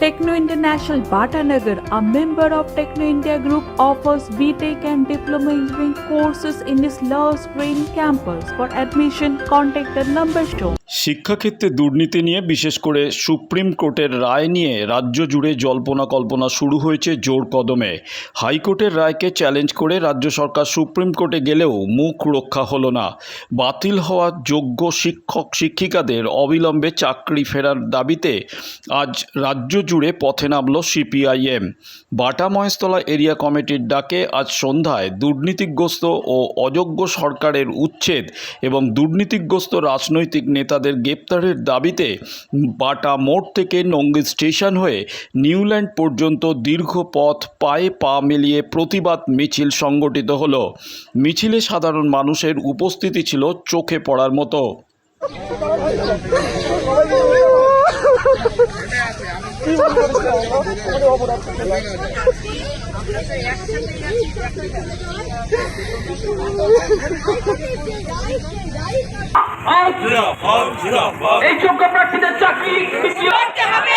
Techno International Bhatanagar, a member of Techno India Group, offers BTEC and Diploma Engineering courses in its Love Green campus. For admission, contact the number shown. শিক্ষাক্ষেত্রে দুর্নীতি নিয়ে বিশেষ করে supreme কোর্টের রায় নিয়ে রাজ্য জুড়ে জল্পনা কল্পনা শুরু হয়েছে জোর কদমে হাইকোর্টের রায়কে চ্যালেঞ্জ করে রাজ্য সরকার সুপ্রিম কোর্টে গেলেও মুখ রক্ষা হলো না বাতিল হওয়া যোগ্য শিক্ষক শিক্ষিকাদের অবিলম্বে চাকরি ফেরার দাবিতে আজ রাজ্য জুড়ে পথে নামল সিপিআইএম। বাটা মহেশতলা এরিয়া কমিটির ডাকে আজ সন্ধ্যায় দুর্নীতিগ্রস্ত ও অযোগ্য সরকারের উচ্ছেদ এবং দুর্নীতিগ্রস্ত রাজনৈতিক নেতাদের গ্রেপ্তারের দাবিতে বাটা মোড় থেকে নঙ্গি স্টেশন হয়ে নিউল্যান্ড পর্যন্ত দীর্ঘ পথ পায়ে পা মিলিয়ে প্রতিবাদ মিছিল সংগঠিত হল। মিছিলে সাধারণ মানুষের উপস্থিতি ছিল চোখে পড়ার মতো। এই যোগ্য প্রার্থীদের চাকরি। হবে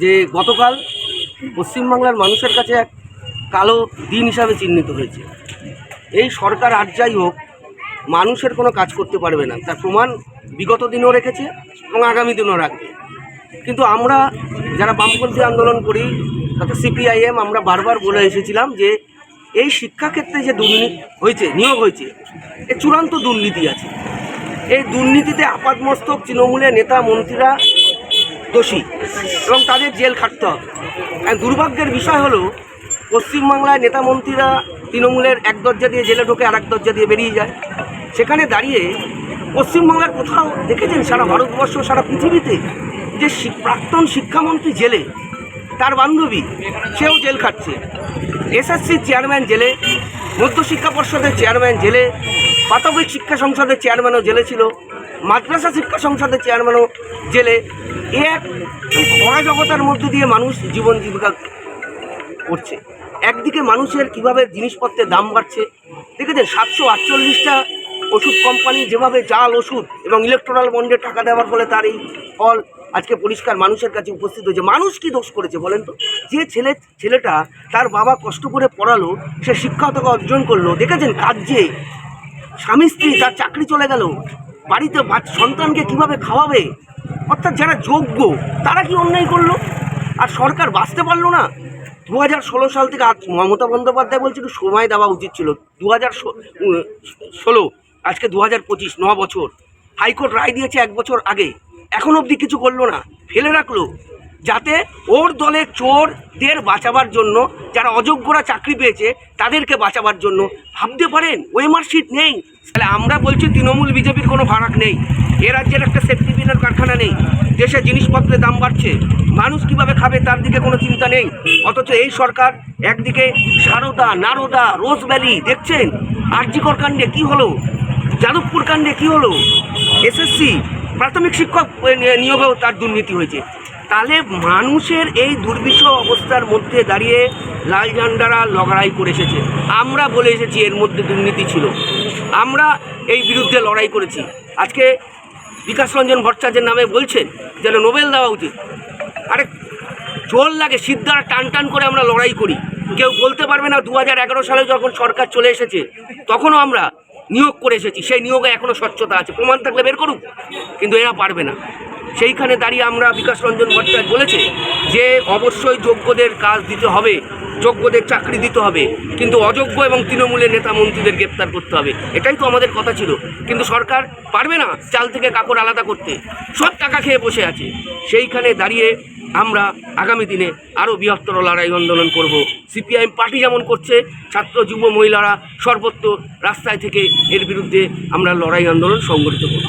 যে গতকাল পশ্চিমবাংলার মানুষের কাছে এক কালো দিন হিসাবে চিহ্নিত হয়েছে। এই সরকার আর যাই হোক, মানুষের কোনো কাজ করতে পারবে না। তার প্রমাণ বিগত দিনেও রেখেছে এবং আগামী দিনেও রাখবে। কিন্তু আমরা যারা বামপন্থী আন্দোলন করি, তাতে সিপিআইএম আমরা বারবার বলে এসেছিলাম যে এই শিক্ষাক্ষেত্রে যে দুর্নীতি হয়েছে, নিয়োগ হয়েছে এ চূড়ান্ত দুর্নীতি আছে। এই দুর্নীতিতে আপাতমস্তক তৃণমূলের নেতা, মন্ত্রীরা দোষী এবং তাদের জেল খাটতে হবে। দুর্ভাগ্যের বিষয় হলো, পশ্চিমবাংলায় নেতা মন্ত্রীরা তৃণমূলের এক দরজা দিয়ে জেলে ঢোকে আর এক দরজা দিয়ে বেরিয়ে যায়। সেখানে দাঁড়িয়ে পশ্চিমবাংলার কোথাও দেখেছেন সারা ভারতবর্ষ, সারা পৃথিবীতে যে প্রাক্তন শিক্ষামন্ত্রী জেলে, তার বান্ধবী, সেও জেল খাটছে এসএসসির চেয়ারম্যান জেলে, মধ্যশিক্ষা পর্ষদের চেয়ারম্যান জেলে, প্রাথমিক শিক্ষা সংসদের চেয়ারম্যানও জেলে ছিল। মাদ্রাসা শিক্ষা সংসদের চেয়ারম্যানও জেলে। এ এক অরাজকতার মধ্য দিয়ে মানুষ জীবন জীবিকা করছে। একদিকে মানুষের কীভাবে জিনিসপত্রের দাম বাড়ছে, দেখেছেন সাতশো আটচল্লিশটা ওষুধ কোম্পানি যেভাবে জাল, ওষুধ এবং ইলেকট্রাল বন্ডে টাকা দেওয়ার ফলে তার এই ফল আজকে পরিষ্কার মানুষের কাছে উপস্থিত হয়েছে। মানুষ কি দোষ করেছে বলেন তো? যে ছেলে, ছেলেটা তার বাবা কষ্ট করে পড়ালো, সে শিক্ষকতা অর্জন করল, দেখেছেন কাজ যে স্বামী স্ত্রী তার চাকরি চলে গেল বাড়িতে সন্তানকে কীভাবে খাওয়াবে? অর্থাৎ যারা যোগ্য, তারা কি অন্যায় করল? আর সরকার বাঁচতে পারল না? দু হাজার ষোলো সাল থেকে আজ মমতা বন্দ্যোপাধ্যায় বলছে একটু সময় দেওয়া উচিত ছিল। দু হাজার ষোলো, আজকে দু হাজার পঁচিশ, ন বছর। হাইকোর্ট রায় দিয়েছে এক বছর আগে। এখন অবধি কিছু করল না। ফেলে রাখল। যাতে ওর দলের চোরদের বাঁচাবার জন্য, যারা অযোগ্যরা চাকরি পেয়েছে, তাদেরকে বাঁচাবার জন্য। ভাবতে পারেন ওএমআর শিট নেই। তাহলে আমরা বলছি তৃণমূল বিজেপির কোনো ফারাক নেই। এ রাজ্যের একটা সেফটি বিনের কারখানা নেই। দেশে জিনিসপত্রের দাম বাড়ছে। মানুষ কীভাবে খাবে তার দিকে কোনো চিন্তা নেই। অথচ এই সরকার একদিকে সারদা, নারদা, রোজ ভ্যালি, দেখছেন? আরজিকর কাণ্ডে কী হলো? যাদবপুর কাণ্ডে কী হলো? এসএসসি, প্রাথমিক শিক্ষক নিয়োগেও তার দুর্নীতি হয়েছে। তাহলে মানুষের এই দুর্বিষহ অবস্থার মধ্যে দাঁড়িয়ে লাল ঝান্ডারা লড়াই করে এসেছে। আমরা বলে এসেছি এর মধ্যে দুর্নীতি ছিল। আমরা এই বিরুদ্ধে লড়াই করেছি। আজকে বিকাশ রঞ্জন ভট্টাচার্যের নামে বলছেন যেন নোবেল দেওয়া উচিত। আরে জোর লাগে, সিদ্ধার টান টান করে আমরা লড়াই করি। কেউ বলতে পারবে না দু হাজার এগারো সালে যখন সরকার চলে এসেছে, তখনও আমরা নিয়োগ করে এসেছি। সেই নিয়োগে এখনও স্বচ্ছতা আছে। প্রমাণ থাকলে বের করুক। কিন্তু এরা পারবে না। সেইখানে দাঁড়িয়ে আমরা বিকাশ রঞ্জন ভট্টাচার্য বলেছে যে অবশ্যই যোগ্যদের কাজ দিতে হবে, যোগ্যদের চাকরি দিতে হবে, কিন্তু অযোগ্য এবং তৃণমূলের নেতা মন্ত্রীদের গ্রেপ্তার করতে হবে। এটাই তো আমাদের কথা ছিল। কিন্তু সরকার পারবে না চাল থেকে কাকড় আলাদা করতে। সব টাকা খেয়ে বসে আছে। সেইখানে দাঁড়িয়ে আমরা আগামী দিনে আরও বৃহত্তর লড়াই আন্দোলন করব। সিপিআইএম পার্টি যেমন করছে, ছাত্র, যুব মহিলারা সর্বত্র রাস্তায় থেকে এর বিরুদ্ধে আমরা লড়াই আন্দোলন সংগঠিত করব।